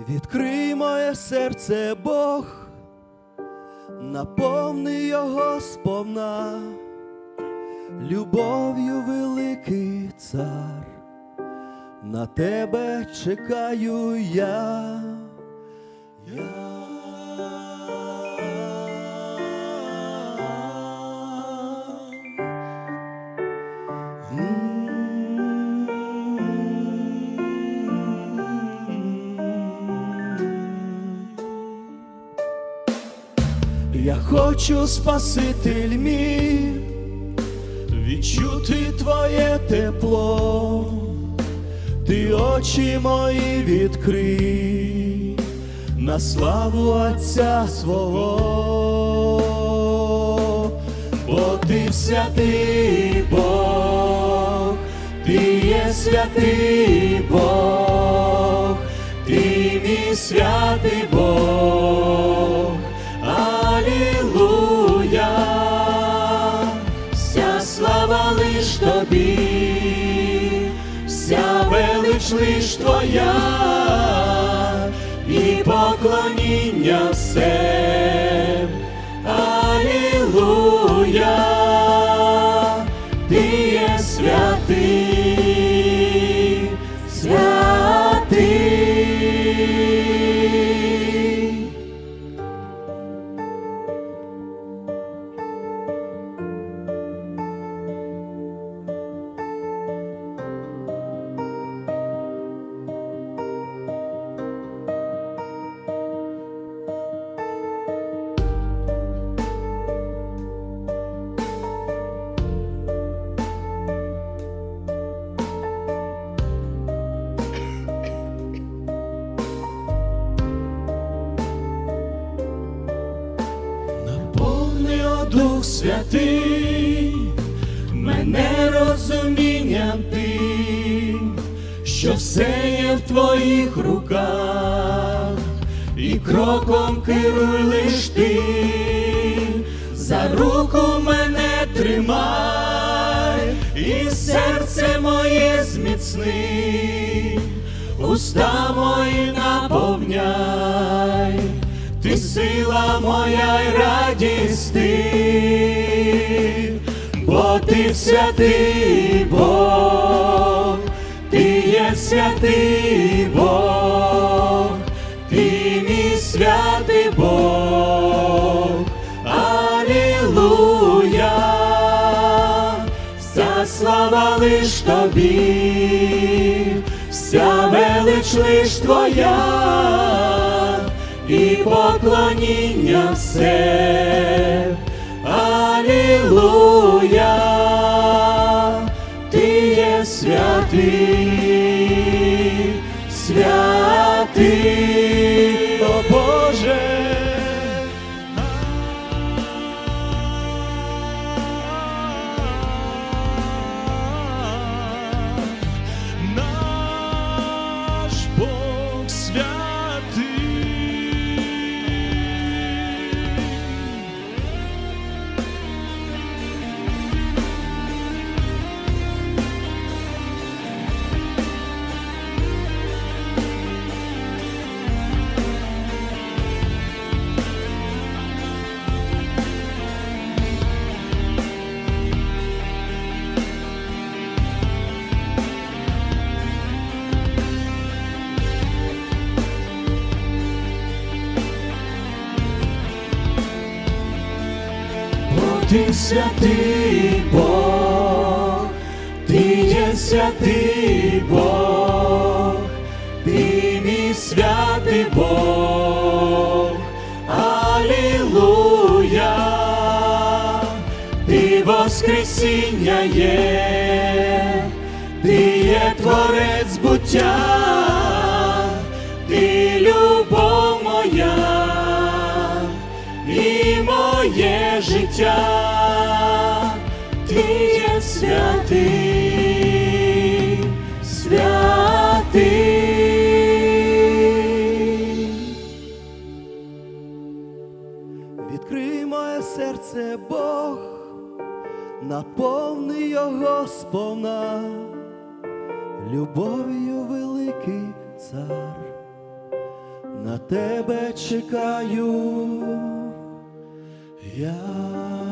Відкрий моє серце, Бог, наповни його сповна, любов'ю великий цар, на тебе чекаю я. Я хочу, Спаситель мій, відчути твоє тепло, ти очі мої відкрий на славу Отця свого, бо ти святий Бог, ти є святий Бог, ти мій святий Бог. Лиш тобі, вся велич лиш твоя, і поклоніння все. Святий, мене розумінням тим, що все є в твоїх руках, і кроком керуй лиш ти, за руку мене тримай, і серце моє зміцни, уста мої наповняй. Ти сила моя й радість ти, ти святий Бог, ти є святий Бог, ти мій святий Бог, Алілуя, вся слава лиш тобі, вся велич лиш твоя. І поклоніння все. Алілуя, ти є святий, святий, ти святий Бог, ти є святий Бог, ти мій святий Бог, Алілуя, ти Воскресіння є, ти є творець буття, життя, ти є святий, святий. Відкрий моє серце, Бог, наповни його сповна, любов'ю великий цар, на тебе чекаю. Yeah.